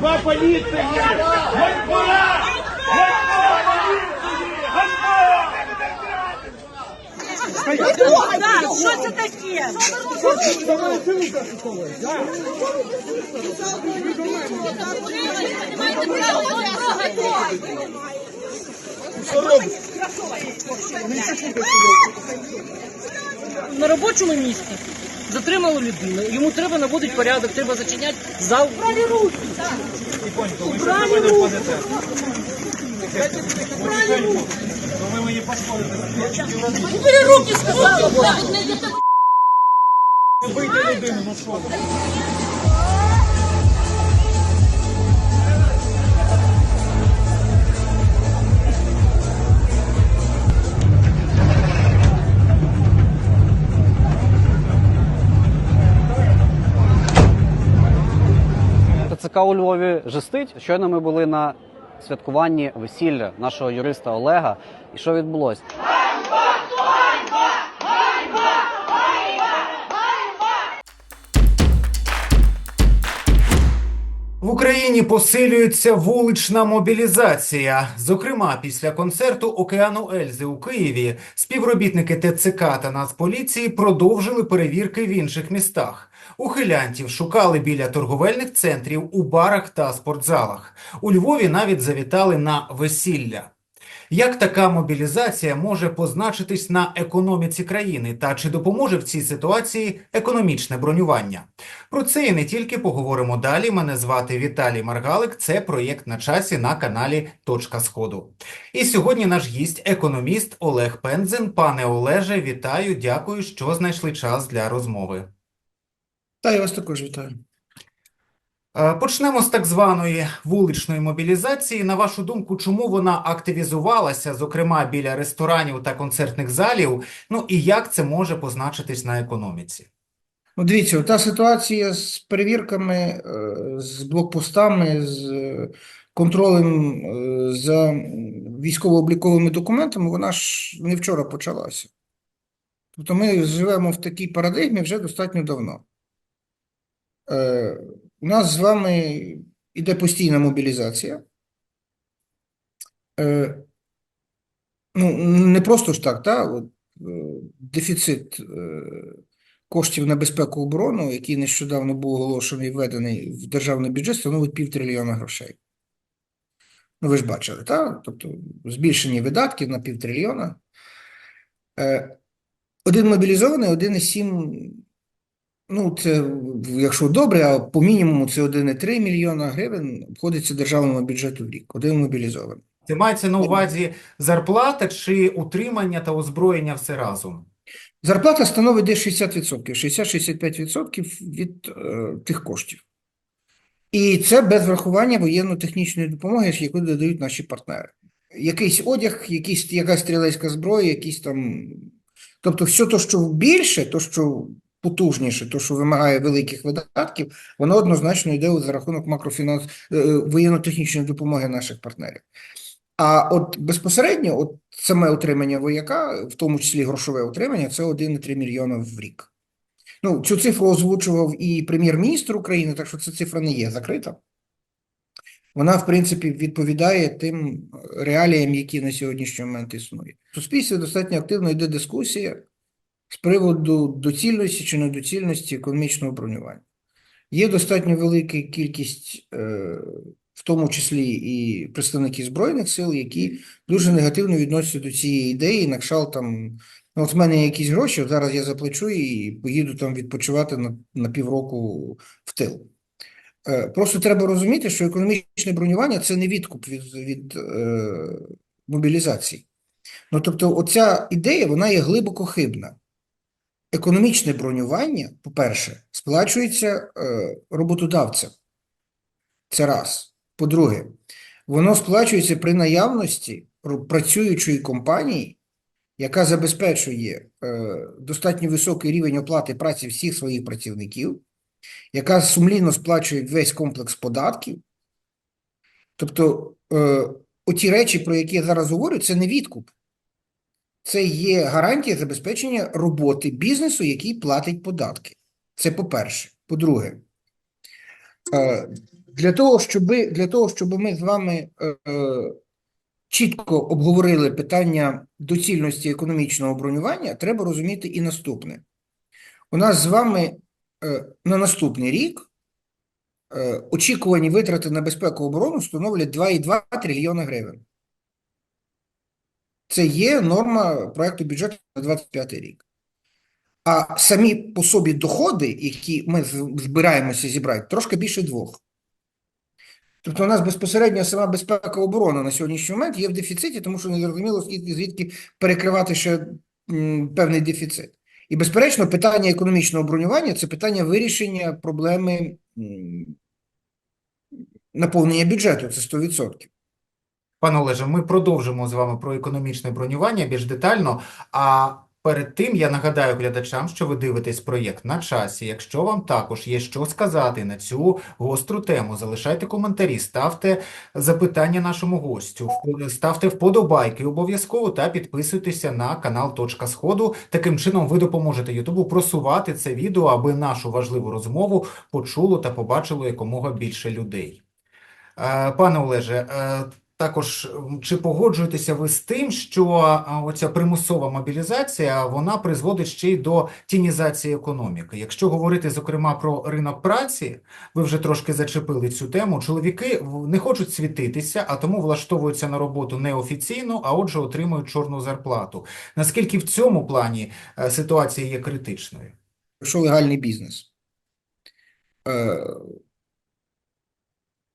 Ганьба поліції! Ганьба! Ганьба поліції! Ганьба! Так, що це таке? На робочому місці затримали людину. Йому треба наводити порядок, треба зачиняти зал. Праві руки! Убрали руки! Убери руки, сказала! ТЦК у Львові жестить. Щойно ми були на святкуванні весілля нашого юриста Олега. І що відбулося? В Україні посилюється вулична мобілізація. Зокрема, після концерту Океану Ельзи у Києві співробітники ТЦК та Нацполіції продовжили перевірки в інших містах. Ухилянтів шукали біля торговельних центрів, у барах та спортзалах. У Львові навіть завітали на весілля. Як така мобілізація може позначитись на економіці країни та чи допоможе в цій ситуації економічне бронювання? Про це і не тільки поговоримо далі. Мене звати Віталій Маргалик. Це проєкт на часі на каналі Точка Сходу. І сьогодні наш гість, економіст Олег Пензен. Пане Олеже, вітаю, дякую, що знайшли час для розмови. Та я вас також вітаю. Е, Почнемо з так званої вуличної мобілізації. На вашу думку, чому вона активізувалася, зокрема біля ресторанів та концертних залів? Ну і як це може позначитись на економіці? Ну, дивіться, та ситуація з перевірками, е, з блокпостами, з е, контролем за військово-обліковими документами, вона ж не вчора почалася. Тобто ми живемо в такій парадигмі вже достатньо давно. У нас з вами іде постійна мобілізація. Е, Ну, не просто ж так, та? От, е, дефіцит е, коштів на безпеку оборону, який нещодавно був оголошений і введений в державний бюджет, становить півтрильйона грошей. Ну, ви ж бачили, так? Тобто збільшені видатки на півтрильйона. Е, Один мобілізований, 1,7, ну, це, якщо добре, а по мінімуму це 1,3 мільйона гривень обходиться державному бюджету в рік. Один мобілізований. Це мається на увазі зарплата чи утримання та озброєння все разом? Зарплата становить десь 60%, 60-65% від е, тих коштів. І це без врахування воєнно-технічної допомоги, яку додають наші партнери. Якийсь одяг, якісь, якась стрілецька зброя, якісь там. Тобто, все те, що більше, то, що потужніше, то, що вимагає великих видатків, воно однозначно йде за рахунок макрофінанс... е, воєнно-технічної допомоги наших партнерів. А от безпосередньо, от саме отримання вояка, в тому числі грошове отримання, це 1,3 мільйона в рік. Ну, цю цифру озвучував і прем'єр-міністр України, так що ця цифра не є закрита. Вона, в принципі, відповідає тим реаліям, які на сьогоднішній момент існують. В суспільстві достатньо активно йде дискусія з приводу доцільності чи недоцільності економічного бронювання. Є достатнььо велика кількість, е, в тому числі і представників Збройних сил, які дуже негативно відносяться до цієї ідеї, на кшалт там, ну, от в мене є якісь гроші, зараз я заплачу і поїду там відпочивати на, на півроку в тил. Е, Просто треба розуміти, що економічне бронювання це не відкуп від, від е, мобілізації. Ну, тобто, оця ідея, вона є глибоко хибна. Економічне бронювання, по-перше, сплачується е, роботодавцям. Це раз. По-друге, воно сплачується при наявності працюючої компанії, яка забезпечує е, достатньо високий рівень оплати праці всіх своїх працівників, яка сумлінно сплачує весь комплекс податків. Тобто, е, оті речі, про які я зараз говорю, це не відкуп. Це є гарантія забезпечення роботи бізнесу, який платить податки. Це по-перше. По-друге, е, Для того, щоб, для того, щоб ми з вами е, е, чітко обговорили питання доцільності економічного бронювання, треба розуміти і наступне. У нас з вами на наступний рік очікувані витрати на безпеку оборону становлять 2,2 трильйони гривень. Це є норма проекту бюджету на 25 рік. А самі по собі доходи, які ми збираємося зібрати, трошки більше двох. Тобто у нас безпосередньо сама безпека оборона на сьогоднішній момент є в дефіциті, тому що не зрозуміло, звідки перекривати ще певний дефіцит. І, безперечно, питання економічного бронювання це питання вирішення проблеми наповнення бюджету, це 100%. Пане Олеже, ми продовжимо з вами про економічне бронювання більш детально. А перед тим я нагадаю глядачам, що ви дивитесь проєкт на часі. Якщо вам також є що сказати на цю гостру тему, залишайте коментарі, ставте запитання нашому гостю, ставте вподобайки обов'язково та підписуйтеся на канал Точка Сходу. Таким чином ви допоможете Ютубу просувати це відео, аби нашу важливу розмову почуло та побачило якомога більше людей. Е, Пане Олеже, е, також чи погоджуєтеся ви з тим, що оця примусова мобілізація вона призводить ще й до тінізації економіки? Якщо говорити зокрема про ринок праці, ви вже трошки зачепили цю тему. Чоловіки не хочуть світитися, а тому влаштовуються на роботу неофіційно, а отже, отримують чорну зарплату. Наскільки в цьому плані е, ситуація є критичною? Якщо легальний бізнес е,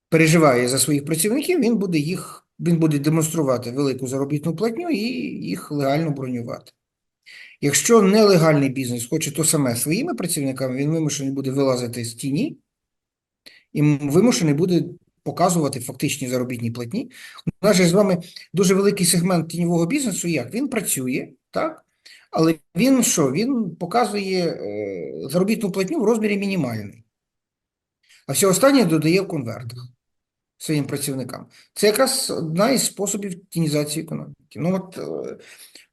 переживає за своїх працівників, він буде їх, він буде демонструвати велику заробітну платню і їх легально бронювати. Якщо нелегальний бізнес хоче то саме своїми працівниками, він вимушений буде вилазити з тіні і вимушений буде показувати фактичні заробітні платні. У нас же з вами дуже великий сегмент тіньового бізнесу. Як? Він працює, так? Але він що? Він показує е, заробітну платню в розмірі мінімальний. А все останнє додає в конвертах своїм працівникам. Це якраз одна із способів тінізації економіки. Ну от е,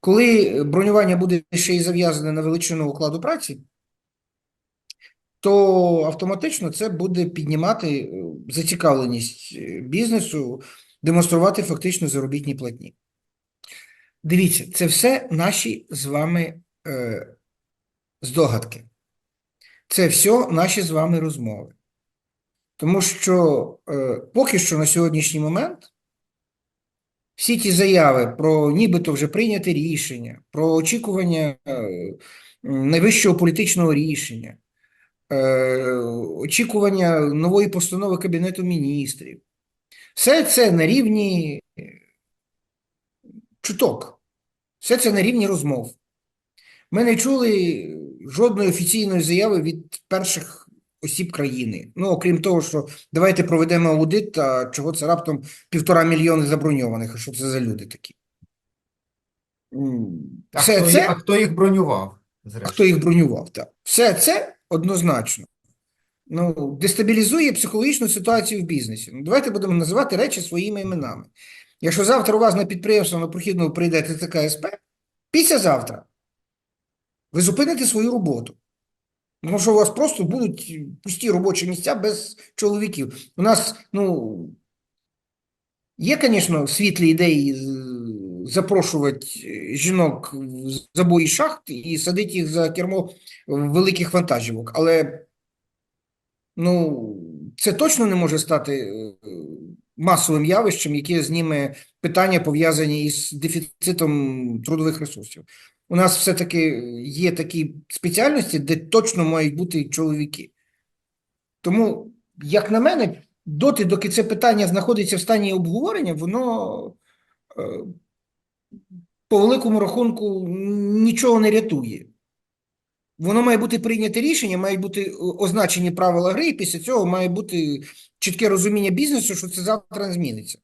коли бронювання буде ще й зав'язане на величину укладу праці, то автоматично це буде піднімати е, зацікавленість е, бізнесу демонструвати фактично заробітні платні. Дивіться, це все наші з вами е, здогадки. Це все наші з вами розмови. Тому що е, поки що на сьогоднішній момент всі ті заяви про нібито вже прийняте рішення, про очікування е, найвищого політичного рішення, е, очікування нової постанови Кабінету міністрів, все це на рівні чуток, все це на рівні розмов. Ми не чули жодної офіційної заяви від перших осіб країни. Ну, окрім того, що давайте проведемо аудит, а чого це раптом півтора мільйони заброньованих, а що це за люди такі? А Все хто, це, а хто їх бронював? Зрештою? хто їх бронював, так. Все це однозначно. Ну, дестабілізує психологічну ситуацію в бізнесі. Ну, давайте будемо називати речі своїми іменами. Якщо завтра у вас на підприємство на прохідному прийде ТЦК СП, післязавтра ви зупините свою роботу. Тому що у вас просто будуть пусті робочі місця без чоловіків. У нас, ну, є, звісно, світлі ідеї запрошувати жінок в забої шахт і садити їх за кермо великих вантажівок, але ну, це точно не може стати е, масовим явищем, яке зніме питання, пов'язані із дефіцитом трудових ресурсів. У нас все-таки є такі спеціальності, де точно мають бути чоловіки. Тому, як на мене, доти, доки це питання знаходиться в стані обговорення, воно е, по великому рахунку нічого не рятує. Воно має бути прийняте рішення, мають бути означені правила гри, і після цього має бути чітке розуміння бізнесу, що це завтра не зміниться.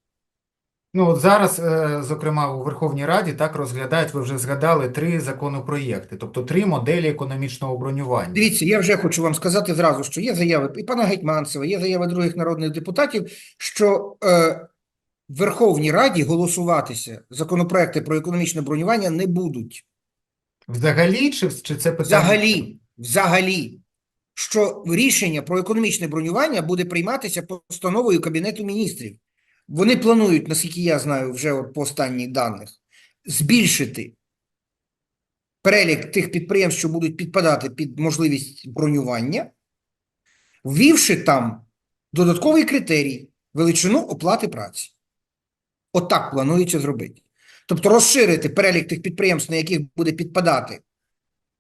Ну, от зараз, е, зокрема, у Верховній Раді так розглядають, ви вже згадали, три законопроєкти, тобто три моделі економічного бронювання. Дивіться, я вже хочу вам сказати зразу, що є заяви і пана Гетьманцева, є заяви других народних депутатів, що е, в Верховній Раді голосуватися законопроекти про економічне бронювання не будуть. Взагалі, чи, чи це питання? Взагалі, взагалі. що рішення про економічне бронювання буде прийматися постановою Кабінету міністрів. Вони планують, наскільки я знаю, вже от по останніх даних, збільшити перелік тих підприємств, що будуть підпадати під можливість бронювання, ввівши там додатковий критерій величину оплати праці. Отак планується зробити. Тобто розширити перелік тих підприємств, на яких буде підпадати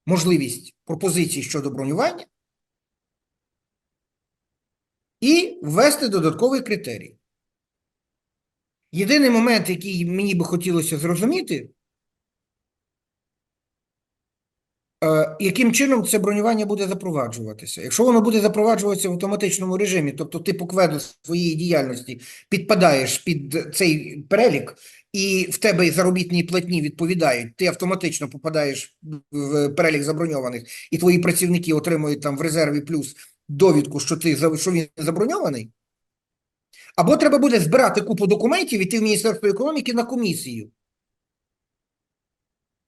можливість пропозицій щодо бронювання, і ввести додатковий критерій. Єдиний момент, який мені би хотілося зрозуміти, е, яким чином це бронювання буде запроваджуватися. Якщо воно буде запроваджуватися в автоматичному режимі, тобто ти по кведу своєї діяльності підпадаєш під цей перелік, і в тебе заробітні платні відповідають, ти автоматично попадаєш в перелік заброньованих, і твої працівники отримують там в резерві плюс довідку, що ти що він заброньований. Або треба буде збирати купу документів, іти в Міністерство економіки на комісію.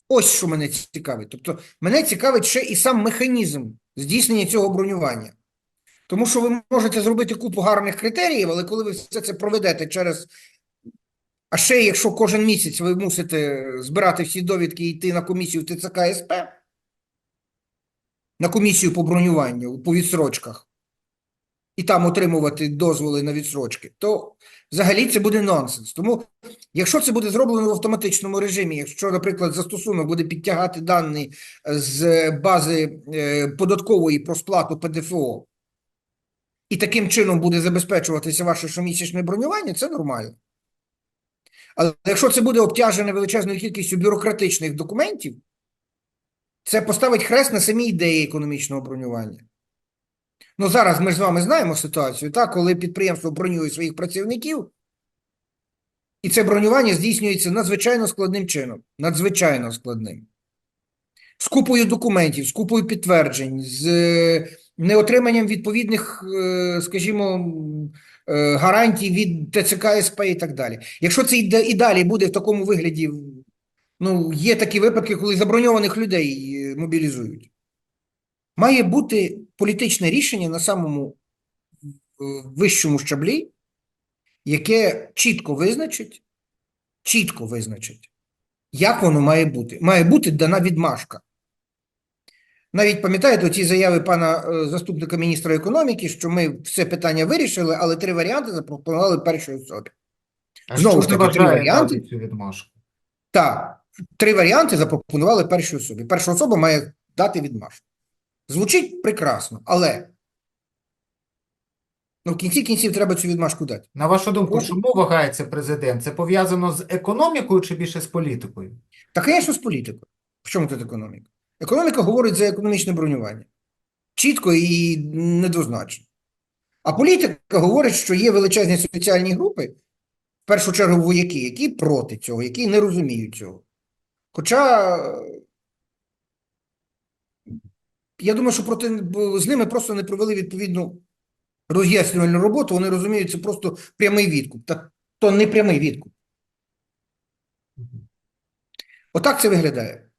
Ось що мене цікавить. Тобто, мене цікавить ще і сам механізм здійснення цього бронювання. Тому що ви можете зробити купу гарних критеріїв, але коли ви все це проведете через. А ще якщо кожен місяць ви мусите збирати всі довідки і йти на комісію в ТЦК СП, на комісію по бронюванню, по відсрочках, і там отримувати дозволи на відсрочки, то взагалі це буде нонсенс. Тому, якщо це буде зроблено в автоматичному режимі, якщо, наприклад, застосунок буде підтягати дані з бази е, податкової про сплату ПДФО, і таким чином буде забезпечуватися ваше щомісячне бронювання, це нормально. Але якщо це буде обтяжене величезною кількістю бюрократичних документів, це поставить хрест на самій ідеї економічного бронювання. Ну, зараз ми ж з вами знаємо ситуацію, так, коли підприємство бронює своїх працівників, і це бронювання здійснюється надзвичайно складним чином. Надзвичайно складним. З купою документів, з купою підтверджень, з е, неотриманням відповідних, е, скажімо, е, гарантій від ТЦК СП і так далі. Якщо це і далі буде в такому вигляді, ну, є такі випадки, коли заброньованих людей мобілізують. Має бути політичне рішення на самому е, вищому щаблі, яке чітко визначить, чітко визначить, як воно має бути. Має бути дана відмашка. Навіть пам'ятаєте ці заяви пана е, заступника міністра економіки, що ми все питання вирішили, але три варіанти запропонували першій особі. А Знову ж таки, три варіанти. Так, три варіанти запропонували першій особі. Перша особа має дати відмашку. Звучить прекрасно, але ну, в кінці кінців треба цю відмашку дати. На вашу думку, Прошу. чому вагається президент? Це пов'язано з економікою чи більше з політикою? Та, звісно, з політикою. В чому тут економіка? Економіка говорить за економічне бронювання. Чітко і недвозначно. А політика говорить, що є величезні соціальні групи, в першу чергу вояки, які проти цього, які не розуміють цього. Хоча я думаю, що проти, з ними просто не провели відповідну роз'яснювальну роботу, вони розуміють, це просто прямий відкуп. Та то не прямий відкуп. Отак це виглядає.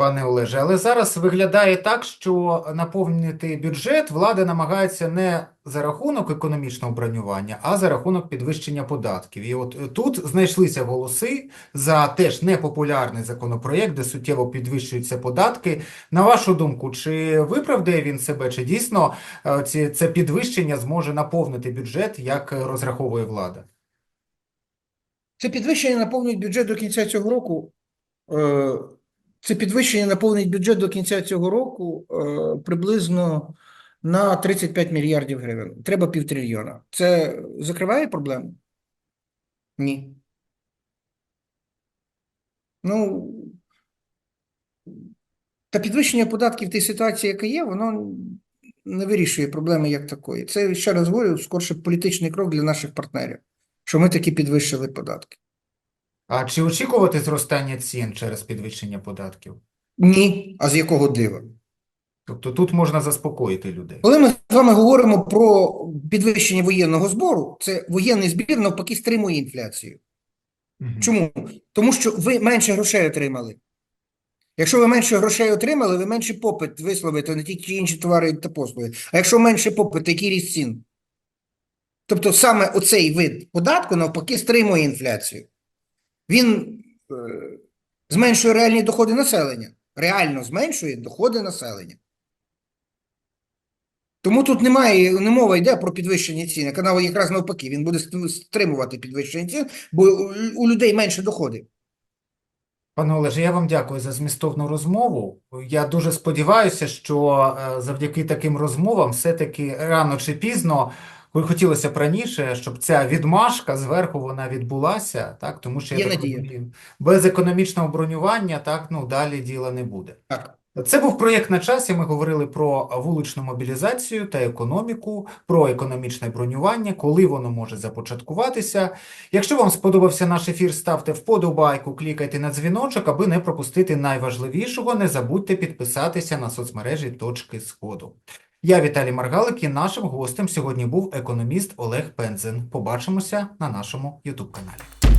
Пане Олеже, але зараз виглядає так, що наповнити бюджет влада намагається не за рахунок економічного бронювання, а за рахунок підвищення податків. І от е, тут знайшлися голоси за теж непопулярний законопроєкт, де суттєво підвищуються податки. На вашу думку, чи виправдає він себе, чи дійсно е, це підвищення зможе наповнити бюджет, як розраховує влада? Це підвищення наповнить бюджет до кінця цього року. е, Це підвищення наповнить бюджет до кінця цього року е, приблизно на 35 мільярдів гривень. Треба півтрильйона. Це закриває проблему? Ні. Ну, та підвищення податків в тій ситуації, яка є, воно не вирішує проблеми як такої. Це, ще раз говорю, скорше політичний крок для наших партнерів, що ми таки підвищили податки. А чи очікувати зростання цін через підвищення податків? Ні. А з якого дива? Тобто тут можна заспокоїти людей. Коли ми з вами говоримо про підвищення воєнного збору, це воєнний збір навпаки стримує інфляцію. Мгм. Чому? Тому що ви менше грошей отримали. Якщо ви менше грошей отримали, ви менше попит висловите на ті чи інші товари та послуги. А якщо менше попит, який ріст цін? Тобто саме оцей вид податку навпаки стримує інфляцію. Він е, зменшує реальні доходи населення. Реально зменшує доходи населення. Тому тут немає, не мова йде про підвищення цін. Канал якраз навпаки, він буде стримувати підвищення цін, бо у, людей менше доходи. Пане Олеже, я вам дякую за змістовну розмову. Я дуже сподіваюся, що е, завдяки таким розмовам все-таки рано чи пізно, хотілося б раніше, щоб ця відмашка зверху вона відбулася, так, тому що я так розумію, без економічного бронювання так, ну, далі діла не буде. Так. Це був проєкт на часі. Ми говорили про вуличну мобілізацію та економіку, про економічне бронювання, коли воно може започаткуватися. Якщо вам сподобався наш ефір, ставте вподобайку, клікайте на дзвіночок, аби не пропустити найважливішого. Не забудьте підписатися на соцмережі Точки Сходу. Я Віталій Маргалик і нашим гостем сьогодні був економіст Олег Пензен. Побачимося на нашому Ютуб каналі.